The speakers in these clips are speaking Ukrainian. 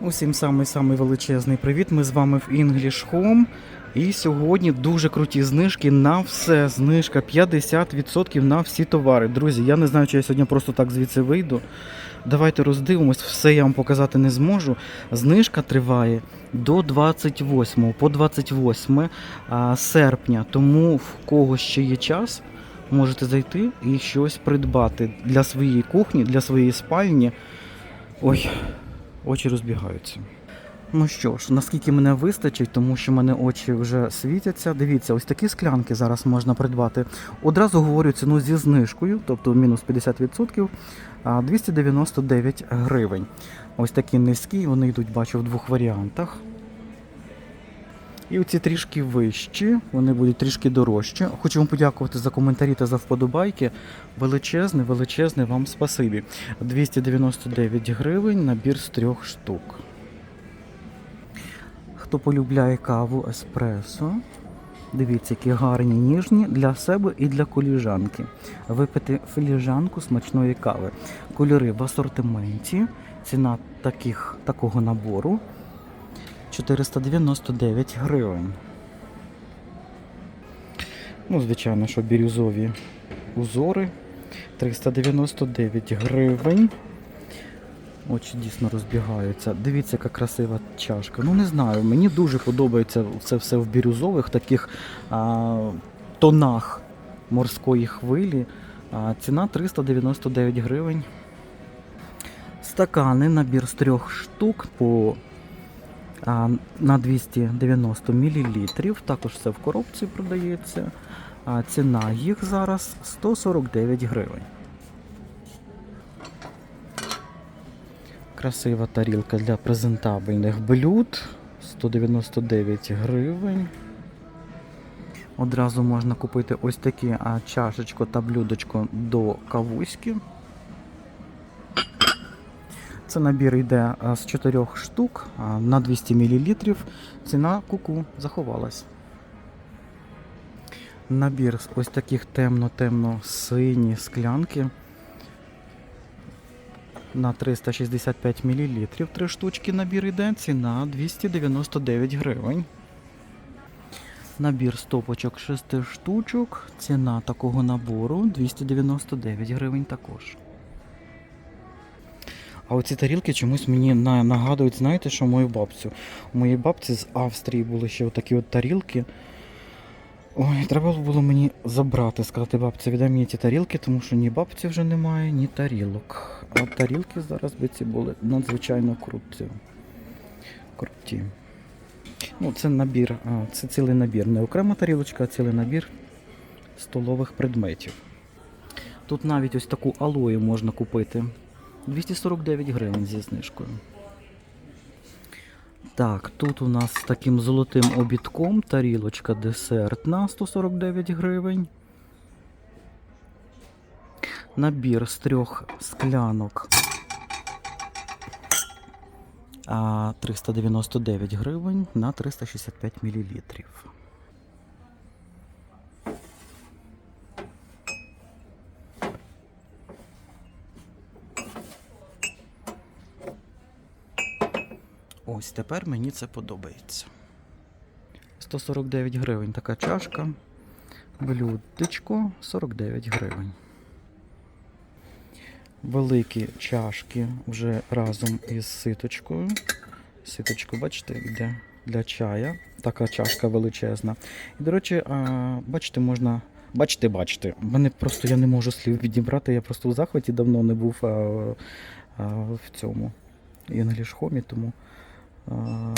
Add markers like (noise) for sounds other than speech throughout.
Усім самий-самий величезний привіт. Ми з вами в English Home. І сьогодні дуже круті знижки на все. Знижка 50% на всі товари. Друзі, я не знаю, чи я сьогодні просто так звідси вийду. Давайте роздивимось, все я вам показати не зможу. Знижка триває до 28 по 28 а, серпня. Тому в кого ще є час, можете зайти і щось придбати для своєї кухні, для своєї спальні. Ой, очі розбігаються. Ну що ж, наскільки мене вистачить, тому що мене очі вже світяться. Дивіться, ось такі склянки зараз можна придбати. Одразу говорю ціну зі знижкою, тобто мінус 50%, 299 гривень. Ось такі низькі, вони йдуть, бачу, в двох варіантах. І оці трішки вищі, вони будуть трішки дорожчі. Хочу вам подякувати за коментарі та за вподобайки. Величезне, величезне вам спасибі. 299 гривень, набір з трьох штук. Хто полюбляє каву еспресо, дивіться, які гарні ніжні для себе і для коліжанки. Випити філіжанку смачної кави. Кольори в асортименті. Ціна таких, такого набору 499 гривень. Ну, звичайно, що бірюзові узори 399 гривень. Очі дійсно розбігаються. Дивіться, яка красива чашка. Ну не знаю, мені дуже подобається це все в бірюзових таких а, тонах морської хвилі. А, ціна 399 гривень. Стакани, набір з трьох штук по на 290 мл. Також все в коробці продається. Ціна їх зараз 149 гривень. Красива тарілка для презентабельних блюд 199 гривень. Одразу можна купити ось такі чашечко та блюдечко до кавуськи. Це набір йде з 4 штук на 200 мл. Ціна куку заховалась. Набір з ось таких темно-темно-сині склянки на 365 мл. Три штучки набір йде, ціна 299 гривень. Набір стопочок 6 штучок. Ціна такого набору 299 гривень також. А оці тарілки чомусь мені нагадують, знаєте, що мою бабцю. У моєї бабці з Австрії були ще такі от тарілки. Ой, треба було мені забрати, сказати бабці, віддай мені ці тарілки, тому що ні бабці вже немає, ні тарілок. А тарілки зараз би ці були надзвичайно круті. Круті. Ну, це набір, а, це цілий набір. Не окрема тарілочка, а цілий набір столових предметів. Тут навіть ось таку алою можна купити. 249 гривень зі знижкою. Так, тут у нас з таким золотим обідком тарілочка десертна 149 гривень. Набір з трьох склянок 399 гривень на 365 мл. Ось тепер мені це подобається. 149 гривень така чашка. Блюдечко 49 гривень. Великі чашки вже разом із ситочкою. Ситочку, бачите, йде для чая. Така чашка величезна. І, до речі, а, бачите, можна. Бачите, бачите. Мене просто я не можу слів відібрати. Я просто у захваті давно не був а, а, в цьому English Home, тому а,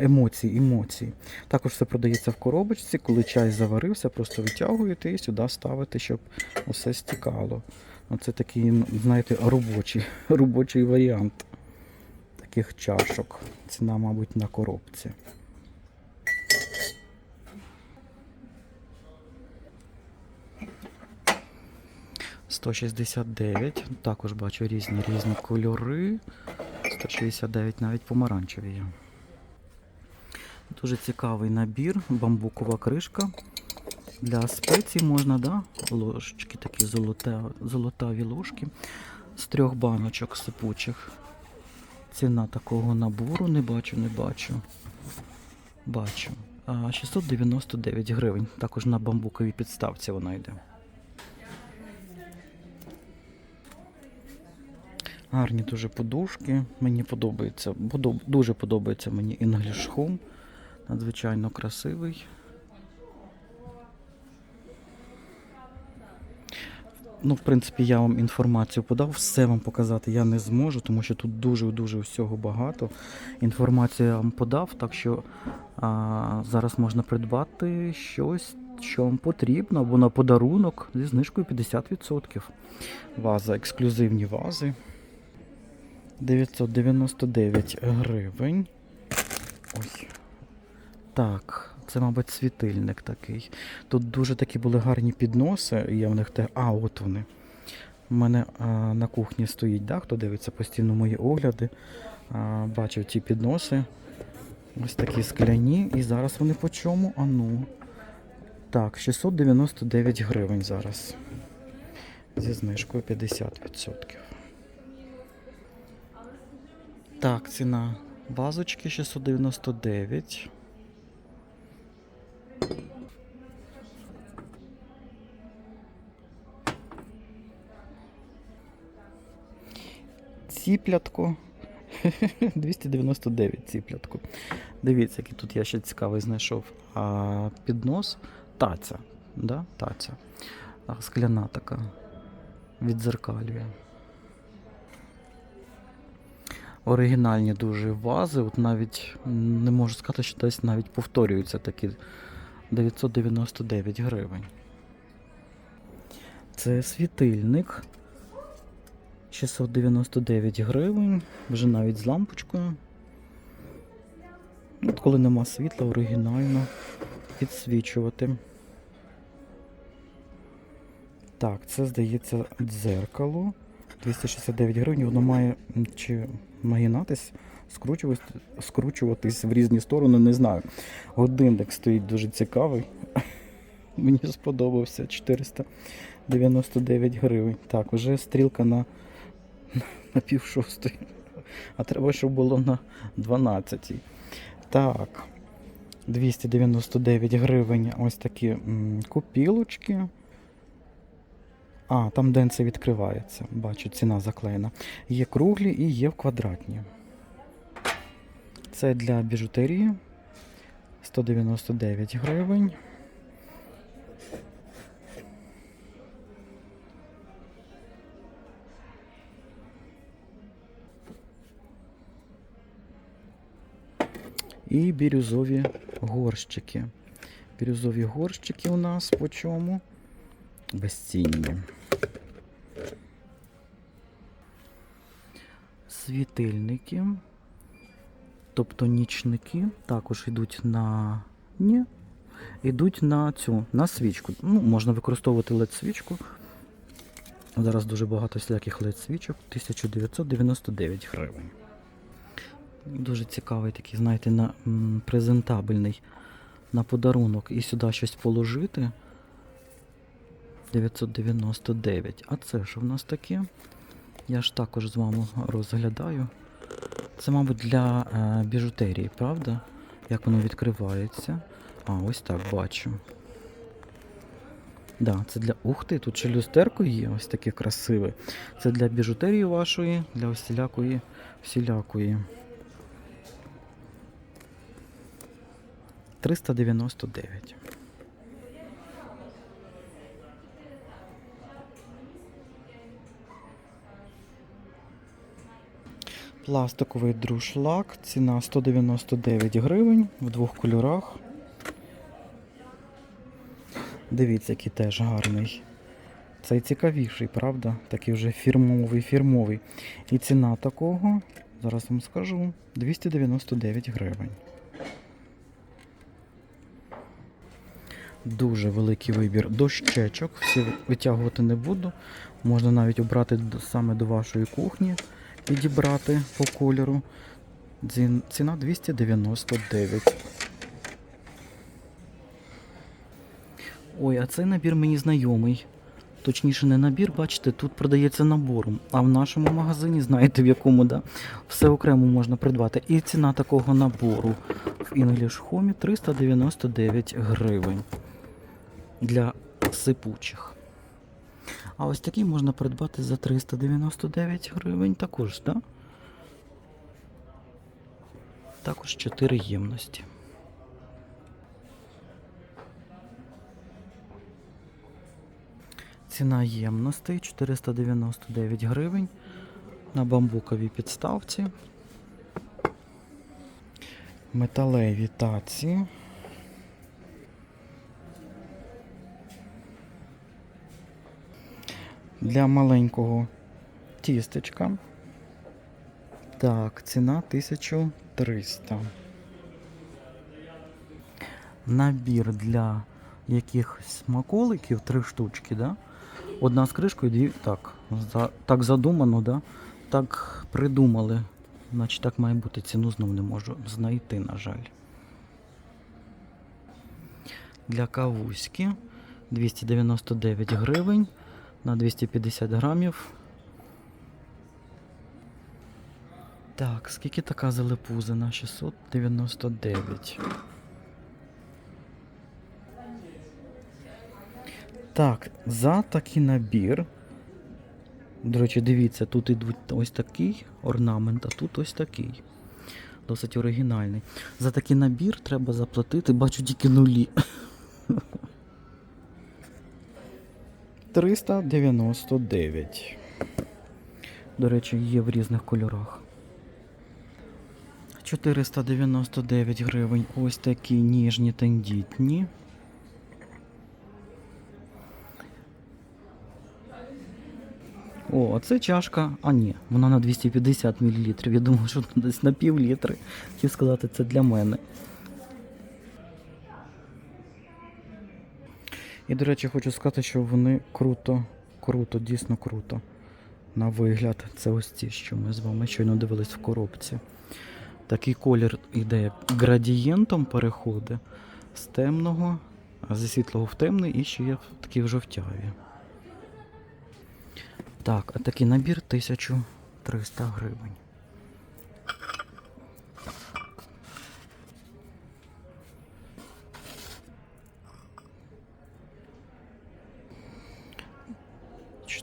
емоції, емоції. Також все продається в коробочці, коли чай заварився, просто витягуєте і сюди ставите, щоб усе стікало. Оце такий, знаєте, робочий, (laughs) робочий варіант таких чашок. Ціна, мабуть, на коробці. Сто шістдесят дев'ять. Також бачу різні різні кольори. 169 навіть помаранчеві є. Дуже цікавий набір, бамбукова кришка. Для спецій можна, да? ложечки такі золота, золотаві ложки з трьох баночок сипучих. ціна такого набору не бачу, не бачу. Бачу. 699 гривень. Також на бамбуковій підставці вона йде. Гарні дуже подушки. Мені подобається. подоб- Дуже подобається мені English Home. Надзвичайно красивий. Ну, в принципі, я вам інформацію подав, все вам показати я не зможу, тому що тут дуже-дуже всього багато. Інформацію я вам подав, так що а, зараз можна придбати щось, що вам потрібно, або на подарунок зі знижкою 50%. Ваза, ексклюзивні вази. 999 гривень. Ось. Так, це, мабуть, світильник такий. Тут дуже такі були гарні підноси. Є в них те. А, от вони. У мене а, на кухні стоїть, да, хто дивиться постійно мої огляди. А, бачив ці підноси. Ось такі скляні. І зараз вони по чому? А ну. Так, 699 гривень зараз. Зі знижкою 50%. Так, ціна вазочки 699. Ціплятко. (laughs) 299 ціплятку. Дивіться, який тут я ще цікавий знайшов. А, піднос таця. Да? Таця. Скляна така. Відзеркалює. Оригінальні дуже вази. От навіть не можу сказати, що десь навіть повторюються такі 999 гривень. Це світильник. 699 гривень, вже навіть з лампочкою. От коли нема світла, оригінально підсвічувати. Так, це здається дзеркало. 269 гривень. Воно має чи нагинатись, скручуватись, скручуватись в різні сторони, не знаю. Годинник стоїть дуже цікавий. (laughs) Мені сподобався 499 гривень. Так, вже стрілка на, на пів шостої. А треба, щоб було на 12. Так. 299 гривень. Ось такі купілочки. А, там денце відкривається. Бачу, ціна заклеєна. Є круглі і є квадратні. Це для біжутерії. 199 гривень. І бірюзові горщики. Бірюзові горщики у нас по чому? Безцінні. Світильники, тобто нічники, також йдуть на. Ні. Йдуть на цю, на свічку. Ну, можна використовувати LED-свічку. Зараз дуже багато всіляких LED-свічок. 1999 гривень. Дуже цікавий такий, знаєте, на, презентабельний на подарунок і сюди щось положити. 999. А це що в нас таке? Я ж також з вами розглядаю. Це, мабуть, для е, біжутерії, правда? Як воно відкривається. А, ось так бачу. Да, це для. Ух ти, тут ще люстерко є, ось таке красиве. Це для біжутерії вашої, для всілякої, всілякої. 399. Пластиковий друшлак, ціна 199 гривень в двох кольорах. Дивіться, який теж гарний. Цей цікавіший, правда? Такий вже фірмовий, фірмовий. І ціна такого, зараз вам скажу, 299 гривень. Дуже великий вибір дощечок. Всі витягувати не буду. Можна навіть обрати саме до вашої кухні, підібрати по кольору. Ціна 299. Ой, а цей набір мені знайомий. Точніше, не набір, бачите, тут продається набором. А в нашому магазині, знаєте в якому, да, все окремо можна придбати. І ціна такого набору в English Home 399 гривень для сипучих. А ось такий можна придбати за 399 гривень також, так? Да? Також 4 ємності. Ціна ємностей 499 гривень на бамбуковій підставці. Металеві таці. Для маленького тістечка. Так, ціна 1300. Набір для якихось смаколиків, три штучки, да? Одна з кришкою, дві. Так, за, так задумано, да? так придумали. Значить, так має бути ціну знов не можу знайти, на жаль. Для кавуськи 299 гривень на 250 грамів. Так, скільки така залепузина? 699. Так, за такий набір. До речі, дивіться, тут ідуть ось такий орнамент, а тут ось такий. Досить оригінальний. За такий набір треба заплатити, бачу тільки нулі. (laughs) 399. До речі, є в різних кольорах. 499 гривень. Ось такі ніжні тендітні. О, це чашка. А ні, вона на 250 мл. Я думав, що десь на пів літри. Хотів сказати, це для мене. І, до речі, хочу сказати, що вони круто, круто, дійсно круто. На вигляд, це ось ці, що ми з вами щойно дивились в коробці. Такий колір іде градієнтом переходить з темного, а зі світлого в темний і ще є такі в жовтяві. Так, а такий набір 1300 гривень.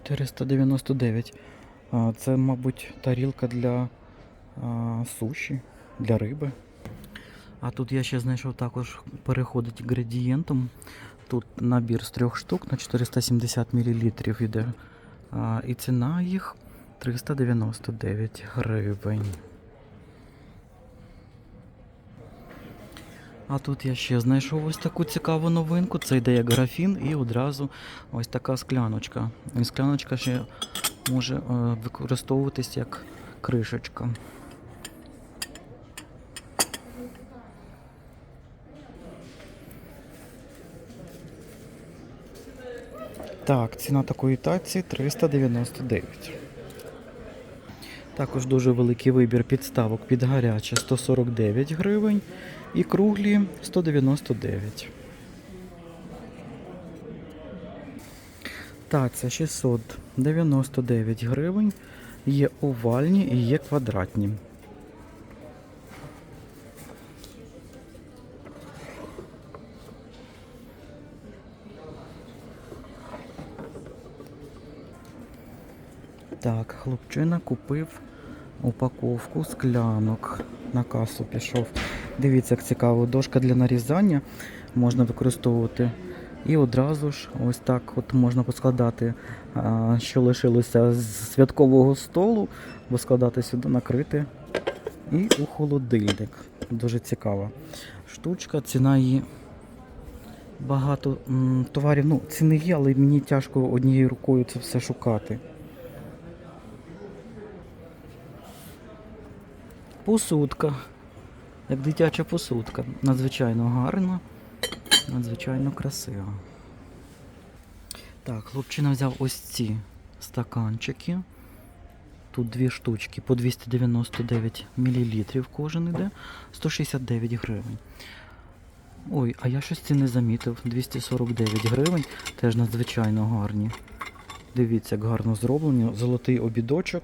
Чотириста дев'яносто дев'ять. Це, мабуть, тарілка для суші, для риби. А тут я ще знайшов також переходить градієнтом. Тут набір з трьох штук на 470 мл йде. І ціна їх 399 гривень. А тут я ще знайшов ось таку цікаву новинку. Це йде як графін і одразу ось така скляночка. І скляночка ще може е, використовуватись як кришечка. Так, ціна такої таці 399. Також дуже великий вибір підставок під гаряче 149 гривень і круглі 199. Таця 699 гривень. Є овальні і є квадратні. Так, хлопчина купив упаковку склянок. На касу пішов. Дивіться, як цікаво, дошка для нарізання можна використовувати. І одразу ж ось так от можна поскладати, що лишилося з святкового столу, бо складати сюди, накрити. І у холодильник. Дуже цікава штучка, ціна її багато товарів. Ну, ціни є, але мені тяжко однією рукою це все шукати. Посудка. Як дитяча посудка. Надзвичайно гарна, надзвичайно красива. Так, хлопчина взяв ось ці стаканчики. Тут дві штучки по 299 мл кожен іде, 169 гривень. Ой, а я щось ці не замітив. 249 гривень, теж надзвичайно гарні. Дивіться, як гарно зроблено. Золотий обідочок.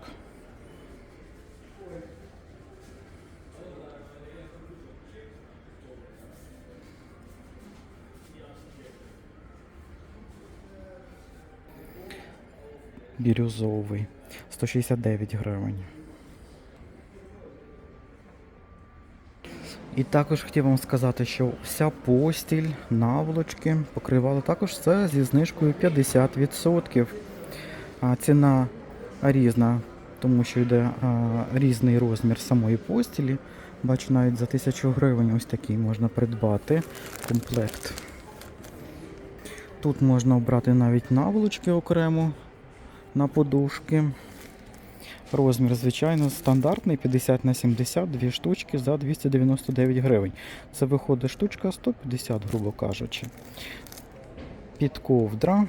Бірюзовий. 169 гривень. І також хотів вам сказати, що вся постіль, наволочки, покривало також все зі знижкою 50%. А ціна різна, тому що йде а, різний розмір самої постілі. Бачу, навіть за 1000 гривень ось такий можна придбати комплект. Тут можна обрати навіть наволочки окремо на подушки. Розмір, звичайно, стандартний 50 на 70, дві штучки за 299 гривень. Це виходить штучка 150, грубо кажучи. Підковдра.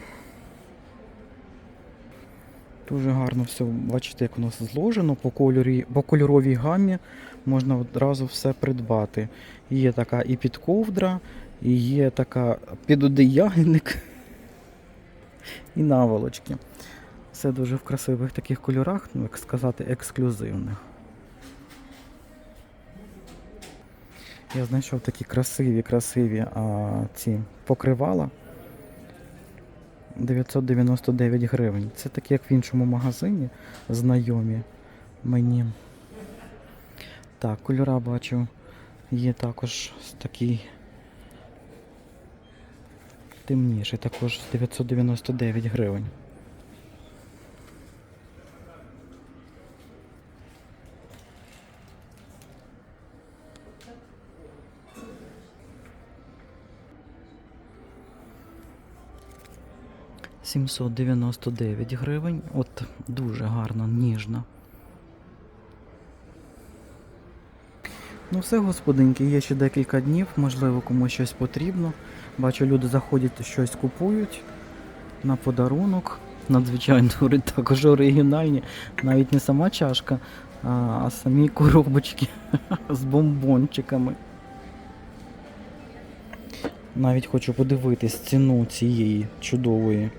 Дуже гарно все, бачите, як у нас зложено по, кольорі, по кольоровій гамі можна одразу все придбати. Є така і підковдра, і є така підодеяльник, (laughs) і наволочки. Все дуже в красивих таких кольорах, ну як сказати, ексклюзивних. Я знайшов такі красиві, красиві а, ці покривала. 999 гривень. Це такі, як в іншому магазині, знайомі мені. Так, кольора бачу. Є також такий темніший, також 999 гривень. Сімсот дев'яносто дев'ять гривень. От дуже гарно, ніжно. Ну все, господинки, є ще декілька днів, можливо, комусь щось потрібно. Бачу, люди заходять, щось купують на подарунок. Надзвичайно також оригінальні. Навіть не сама чашка, а самі коробочки (laughs) з бомбончиками. Навіть хочу подивитись ціну цієї чудової,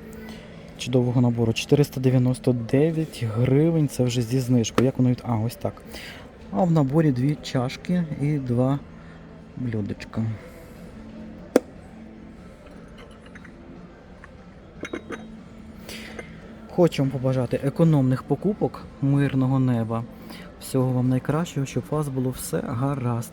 чудового набору. 499 гривень, це вже зі знижкою. Як воно від... А, ось так. А в наборі дві чашки і два блюдечка. Хочу вам побажати економних покупок, мирного неба. Всього вам найкращого, щоб у вас було все гаразд.